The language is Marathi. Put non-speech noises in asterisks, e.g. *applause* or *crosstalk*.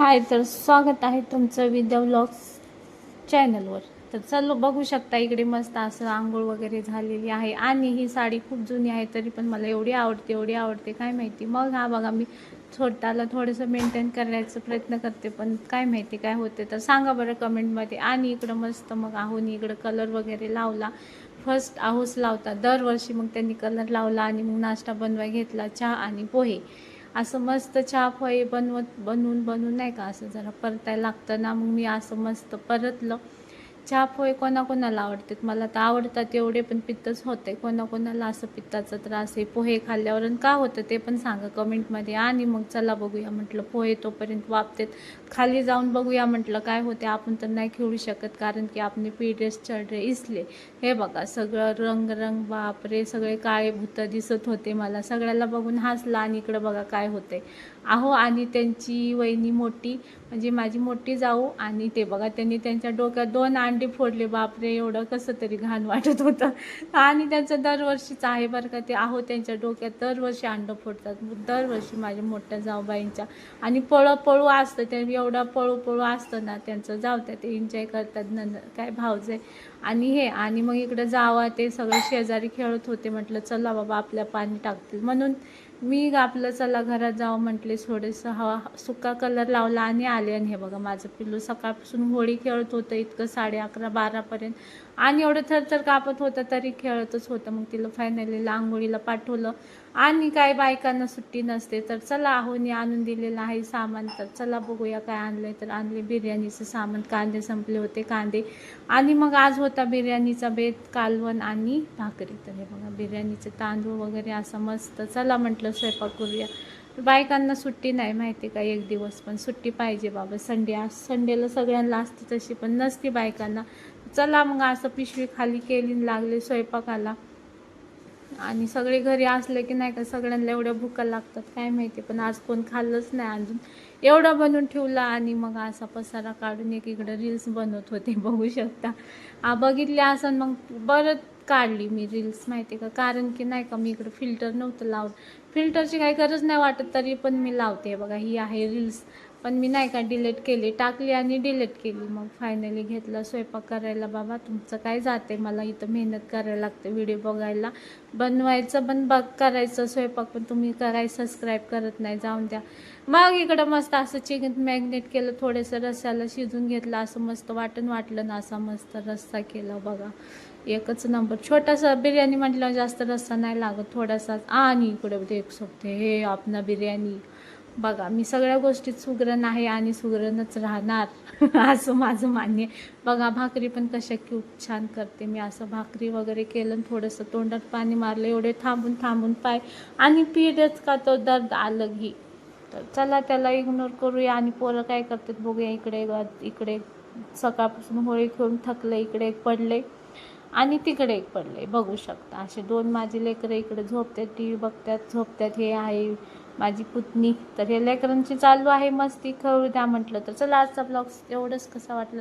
हाय तर स्वागत आहे तुमचं विद्या व्लॉग्स चॅनलवर. तर चलो बघू शकता इकडे मस्त असं आंघोळ वगैरे झालेली आहे. आणि ही साडी खूप जुनी आहे तरी पण मला एवढी आवडते एवढी आवडते. काय माहिती? मग हा बघा मी छोटाला थोडंसं मेंटेन करण्याचा प्रयत्न करते पण काय माहिती काय होते तर सांगा बरं कमेंटमध्ये. आणि इकडं मस्त मग आहोनी इकडं कलर वगैरे लावला. फर्स्ट आहोस लावता. दरवर्षी मग त्यांनी कलर लावला आणि मग नाश्ता बनवाय घेतला चहा आणि पोहे. असं मस्त चहा फळे बनवत बनवून बनवून नाही का असं जरा परतायला लागतं ना मग मी असं मस्त परतलं. चहा पोहे कोणाकोणाला आवडतात मला तर आवडतात एवढे पण पित्तच होते कोणाकोणाला असं पित्ताचा त्रास आहे पोहे खाल्ल्यावर आणि का होतं ते पण सांगा कमेंटमध्ये. आणि मग चला बघूया म्हटलं पोहे तोपर्यंत वापतेत. खाली जाऊन बघूया म्हटलं काय होते आपण तर नाही खेळू शकत कारण की आपले पीरियड्स चढ रे इसले. हे बघा सगळं रंग रंग बापरे सगळे काळे भूत दिसत होते मला. सगळ्याला बघून हसला आणि इकडं बघा काय होते अहो आणि त्यांची वहिनी मोठी म्हणजे माझी मोठी जाऊ आणि ते बघा त्यांनी त्यांच्या डोक्यात दोन आण फोडले बापरे एवढं कसं तरी घाण वाटत होतं. आणि त्यांचं दरवर्षीच आहे बरं का ते आहो त्यांच्या डोक्यात दरवर्षी अंडं फोडतात. दरवर्षी माझ्या मोठ्या जाऊबाईंच्या. आणि पळू पळू असतं ते एवढं पळू पळू असतं ना त्यांचं जाऊ त्या ते एन्जॉय करतात नंद काय भावजे आणि हे आणि मग इकडं जावा ते सगळे शेजारी खेळत होते म्हटलं चला बाबा आपल्या पाणी टाकतील. म्हणून मी आपलं चला घरात जावं म्हटले थोडंसं हवा सुका कलर लावला आणि आले. आणि हे बघा माझं पिल्लू सकाळपासून होळी खेळत होतं इतकं साडे अकरा बारापर्यंत आणि एवढं थरथर कापत होतं तरी खेळतच होतं. मग तिला फायनली आंघोळीला पाठवलं. आणि काय बायकांना सुट्टी नसते तर चला आहोनी आणून दिलेलं आहे सामान. तर चला बघूया काय आणलंय. तर आणले बिर्याणीचं सामान. कांदे संपले होते कांदे. आणि मग आज होता बिर्याणीचा बेत कालवण आणि भाकरी. तर हे बघा बिर्याणीचे तांदूळ वगैरे असं मस्त. चला म्हटलं स्वयंपाक करूया. बायकांना सुट्टी नाही माहिती का एक दिवस पण सुट्टी पाहिजे बाबा. संडे आज संडेला सगळ्यांना असते तशी पण नसती बायकांना. चला मग असं पिशवी खाली केली लागले स्वयंपाकाला. आणि सगळे घरी असले की नाही का सगळ्यांना एवढ्या भुका लागतात काय माहिती. पण आज कोण खाल्लंच नाही अजून. एवढं बनवून ठेवला आणि मग असा पसारा काढून एक इकडं रील्स बनवत होते *laughs* बघू शकता. आ बघितले असं मग बरं काढली मी रील्स माहिती का? कारण की नाही का मी इकडं फिल्टर नव्हतं लावत. फिल्टरची काही गरज नाही वाटत तरी पण मी लावते. बघा ही आहे रील्स पण मी नाही का डिलीट केली. टाकली आणि डिलीट केली. मग फायनली घेतलं स्वयंपाक करायला. बाबा तुमचं काय जाते? मला इथं मेहनत करायला लागते व्हिडिओ बघायला. बनवायचं पण बघ करायचं स्वयंपाक पण तुम्ही काय सबस्क्राईब करत नाही. जाऊन द्या. मग इकडं मस्त असं चिकन मॅग्नेट केलं. थोडंसं रस्स्याला शिजून घेतलं. असं मस्त वाटण वाटलं ना असा मस्त रस्सा केला बघा. एकच नंबर छोटासा बिर्याणी म्हटलं जास्त रस्सा नाही लागत. थोडासा. आणि इकडे देख सोबते हे आपण बिर्याणी. बघा मी सगळ्या गोष्टीत सुगरण आहे आणि सुगरणच राहणार *laughs* असं माझं मान्य बघा भाकरी पण कशा क्यूट छान करते मी. असं भाकरी वगैरे केलं थोडंसं तोंडात पाणी मारलं एवढे थांबून थांबून पाय. आणि पिरियड्स का तो दर्द आलं घी तर चला त्याला इग्नोर करूया आणि पोरं काय करतात बघूया इकडे इकडे. सकाळपासून होळी खेळून थकले इकडे एक पडले आणि तिकडे एक पडले. बघू शकता असे दोन माझे लेकरं इकडे झोपतात टी व्ही बघतात झोपतात हे आहे. माझी पुतणी. तर हे लेकरांची चालू आहे मस्ती. खेळू द्या म्हटलं तर. चला आजचा ब्लॉग एवढंच. कसं वाटलं?